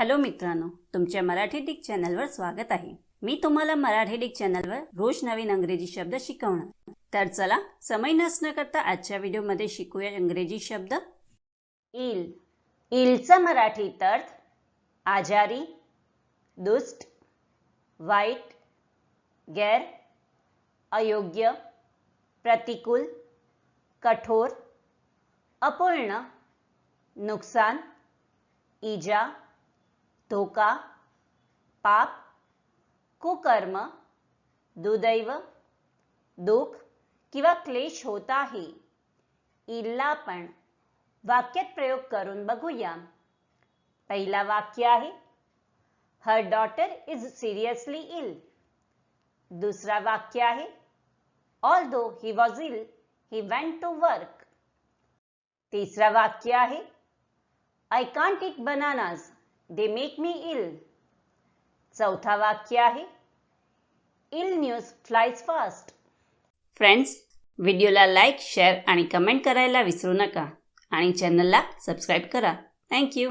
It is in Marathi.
हॅलो मित्रांनो तुमच्या मराठी डिक चॅनलवर स्वागत आहे. मी तुम्हाला मराठी डिक चॅनलवर रोज नवीन अंग्रेजी शब्द शिकवणार. तर चला समय नसणं करता आजच्या व्हिडिओमध्ये शिकूया इंग्रजी शब्द. इल. इलचा मराठीत अर्थ आजारी दुष्ट वाईट गैर अयोग्य प्रतिकूल कठोर अपूर्ण नुकसान इजा धोका पाप कुकर्म दुदैव दुःख किंवा क्लेश होत आहे. इल्ला आपण वाक्यात प्रयोग करून बघूया. पहिला वाक्य आहे her daughter is seriously ill दुसरा वाक्य आहे although he was ill he went to work तिसरा वाक्य आहे I can't eat bananas they make me ill चौथा वाक्य आहे ill news flies fast friends व्हिडिओला लाईक शेअर आणि कमेंट करायला विसरू नका. आणि चॅनलला सबस्क्राईब करा. थँक्यू